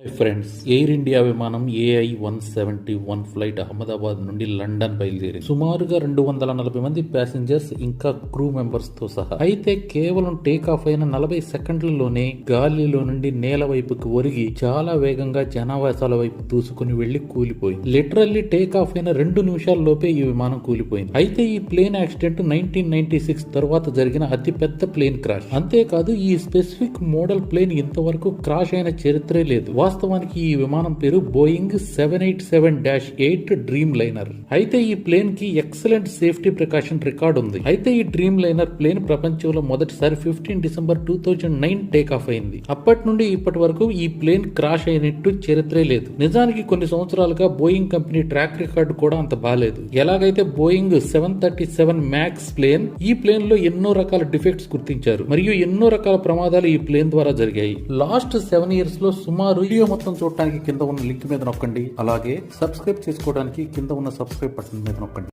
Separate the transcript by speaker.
Speaker 1: Hi friends air India విమానం AI one seventy one flight Ahmedabad నుండి London బయలుదేరింది. సుమారుగా రెండు వందల నలభై మంది ప్యాసింజర్స్ ఇంకా క్రూ మెంబర్స్తో సహా. అయితే కేవలం టేక్ ఆఫ్ అయిన నలభై సెకండ్లలోనే గాలిలో నుండి నేల వైపుకి ఒరిగి చాలా వేగంగా జనావాసాల వైపు దూసుకుని వెళ్ళి కూలిపోయింది. లిటరల్లీ టేక్ ఆఫ్ అయిన రెండు నిమిషాల్లోపే ఈ విమానం కూలిపోయింది. అయితే ఈ plane accident nineteen ninety six తర్వాత జరిగిన అతిపెద్ద ప్లేన్ క్రాష్ అంతేకాదు ఈ స్పెసిఫిక్ మోడల్ ప్లేన్ ఇంతవరకు క్రాష్ అయిన చరిత్రే లేదు. వాస్తవానికి ఈ విమానం పేరు Boeing seven eight seven dash eight Dreamliner అయితే ఈ ప్లేన్కి ఎక్సలెంట్ సేఫ్టీ ప్రికాషన్ రికార్డ్ ఉంది. అయితే ఈ డ్రీమ్ లైనర్ ప్లేన్ ప్రపంచంలో మొదటిసారి fifteen December two thousand nine take off అయింది. అప్పటి నుండి ఇప్పటి వరకు ఈ ప్లేన్ క్రాష్ అయినట్టు చరిత్రే లేదు. నిజానికి కొన్ని సంవత్సరాలుగా బోయింగ్ కంపెనీ ట్రాక్ రికార్డు కూడా అంత బాగాలేదు ఎలాగైతే Boeing seven thirty seven max plane ఈ ప్లేన్లో ఎన్నో రకాల డిఫెక్ట్స్ గుర్తించారు. మరియు ఎన్నో రకాల ప్రమాదాలు ఈ ప్లేన్ ద్వారా జరిగాయి. లాస్ట్ సెవెన్ ఇయర్స్లో సుమారు వీడియో మొత్తం చూడటానికి కింద ఉన్న లింక్ మీద నొక్కండి. అలాగే సబ్స్క్రైబ్ చేసుకోవడానికి కింద ఉన్న సబ్స్క్రైబ్ బటన్ మీద నొక్కండి.